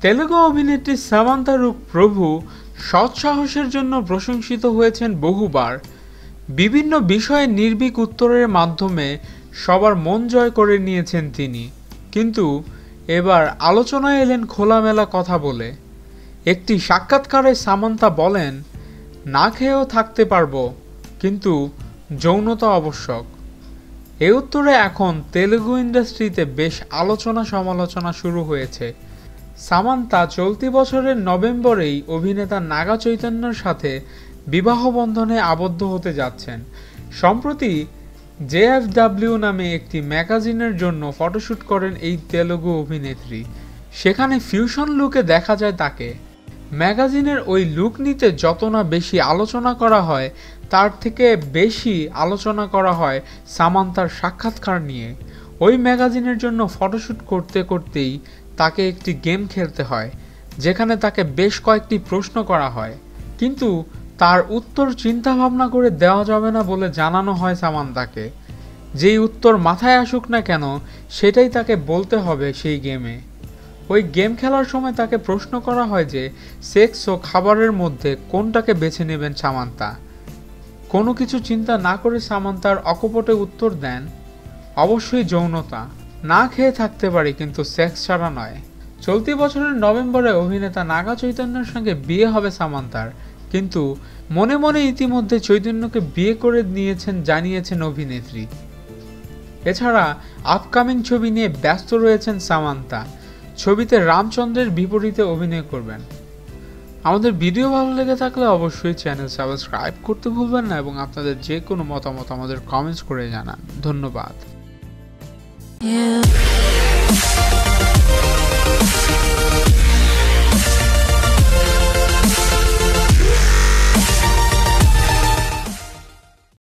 তেলুগু অভিনেত্রী সামান্তা রূপ প্রভু সৎ সাহসের জন্য প্রশংসিত হয়েছেন বহুবার। বিভিন্ন বিষয়ে নির্ভীক উত্তরের মাধ্যমে সবার মন জয় করে নিয়েছেন তিনি। কিন্তু এবার আলোচনায় এলেন খোলামেলা কথা বলে। একটি সাক্ষাৎকারে সামান্তা বলেন না খেয়েও থাকতে পারব, কিন্তু যৌনতা আবশ্যক। এ উত্তরে এখন তেলুগু ইন্ডাস্ট্রিতে বেশ আলোচনা সমালোচনা শুরু হয়েছে। সামান্তা চলতি বছরের নভেম্বরেই অভিনেতা নাগা চৈতন্যর সাথে বিবাহ বন্ধনে আবদ্ধ হতে যাচ্ছেন। সম্প্রতি জেএফডাব্লিউ নামে একটি ম্যাগাজিনের জন্য ফটোশ্যুট করেন এই তেলুগু অভিনেত্রী। সেখানে ফিউশন লুকে দেখা যায় তাকে। ম্যাগাজিনের ওই লুক নিতে যত না বেশি আলোচনা করা হয়, তার থেকে বেশি আলোচনা করা হয় সামান্তার সাক্ষাৎকার নিয়ে। ওই ম্যাগাজিনের জন্য ফটোশ্যুট করতে করতেই তাকে একটি গেম খেলতে হয়, যেখানে তাকে বেশ কয়েকটি প্রশ্ন করা হয়। কিন্তু তার উত্তর চিন্তা ভাবনা করে দেওয়া যাবে না বলে জানানো হয় সামান্তাকে। যেই উত্তর মাথায় আসুক না কেন, সেটাই তাকে বলতে হবে সেই গেমে। ওই গেম খেলার সময় তাকে প্রশ্ন করা হয় যে, সেক্স ও খাবারের মধ্যে কোনটাকে বেছে নেবেন সামান্তা? কোনো কিছু চিন্তা না করে সামান্তার অকপটে উত্তর দেন, অবশ্যই যৌনতা। না খেয়ে থাকতে পারি, কিন্তু সেক্স ছাড়া নয়। চলতি বছরের নভেম্বরে অভিনেতা নাগা চৈতন্যের সঙ্গে বিয়ে হবে সামান্তার। কিন্তু মনে মনে ইতিমধ্যে চৈতন্যকে বিয়ে করে নিয়েছেন, জানিয়েছেন অভিনেত্রী। এছাড়া আপকামিং ছবি নিয়ে ব্যস্ত রয়েছেন সামান্তা। ছবিতে রামচন্দ্রের বিপরীতে অভিনয় করবেন। আমাদের ভিডিও ভালো লেগে থাকলে অবশ্যই চ্যানেল সাবস্ক্রাইব করতে ভুলবেন না এবং আপনাদের যে কোনো মতামত আমাদের কমেন্টস করে জানান। ধন্যবাদ.